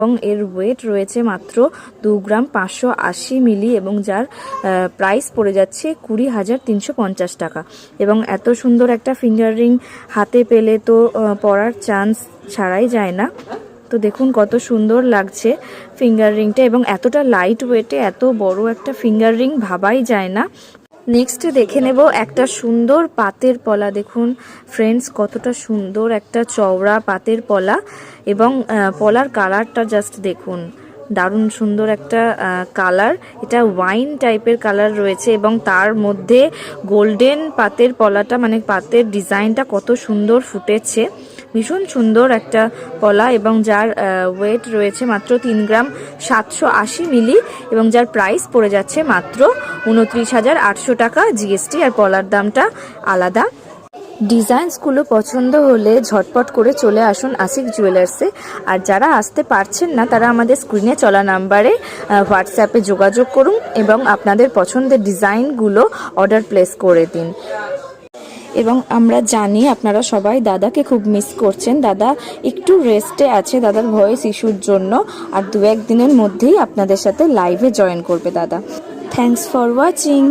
এবং এর ওয়েট রয়েছে মাত্র দু গ্রাম পাঁচশো আশি মিলি এবং যার প্রাইস পড়ে যাচ্ছে কুড়ি হাজার তিনশো পঞ্চাশ টাকা। এবং এত সুন্দর একটা ফিঙ্গার রিং হাতে পেলে তো পরার চান্স ছাড়াই যায় না। তো দেখুন কত সুন্দর লাগছে ফিঙ্গার রিংটা এবং এতটা লাইট ওয়েটে এত বড় একটা ফিঙ্গার রিং ভাবাই যায় না। নেক্সট দেখে নেব একটা সুন্দর পাতের পলা। দেখুন ফ্রেন্ডস কতটা সুন্দর একটা চওড়া পাতের পলা এবং পলার কালারটা জাস্ট দেখুন। দারুণ সুন্দর একটা কালার। এটা ওয়াইন টাইপের কালার রয়েছে এবং তার মধ্যে গোল্ডেন পাতের পলাটা মানে পাতের ডিজাইনটা কত সুন্দর ফুটেছে। ভীষণ সুন্দর একটা কলা এবং যার ওয়েট রয়েছে মাত্র তিন গ্রাম সাতশো আশি মিলি এবং যার প্রাইস পড়ে যাচ্ছে মাত্র উনত্রিশ হাজার আটশো টাকা জিএসটি আর কলার দামটা আলাদা। ডিজাইনসগুলো পছন্দ হলে ঝটপট করে চলে আসুন আশিক জুয়েলার্সে আর যারা আসতে পারছেন না, তারা আমাদের স্ক্রিনে চলা নাম্বারে হোয়াটসঅ্যাপে যোগাযোগ করুন এবং আপনাদের পছন্দের ডিজাইনগুলো অর্ডার প্লেস করে দিন। এবং আমরা জানি আপনারা সবাই দাদাকে খুব মিস করছেন। দাদা একটু রেস্টে আছে, দাদার ভয়েস ইস্যুর জন্য। আর দু একদিনের মধ্যেই আপনাদের সাথে লাইভে জয়েন করবে দাদা। Thanks for watching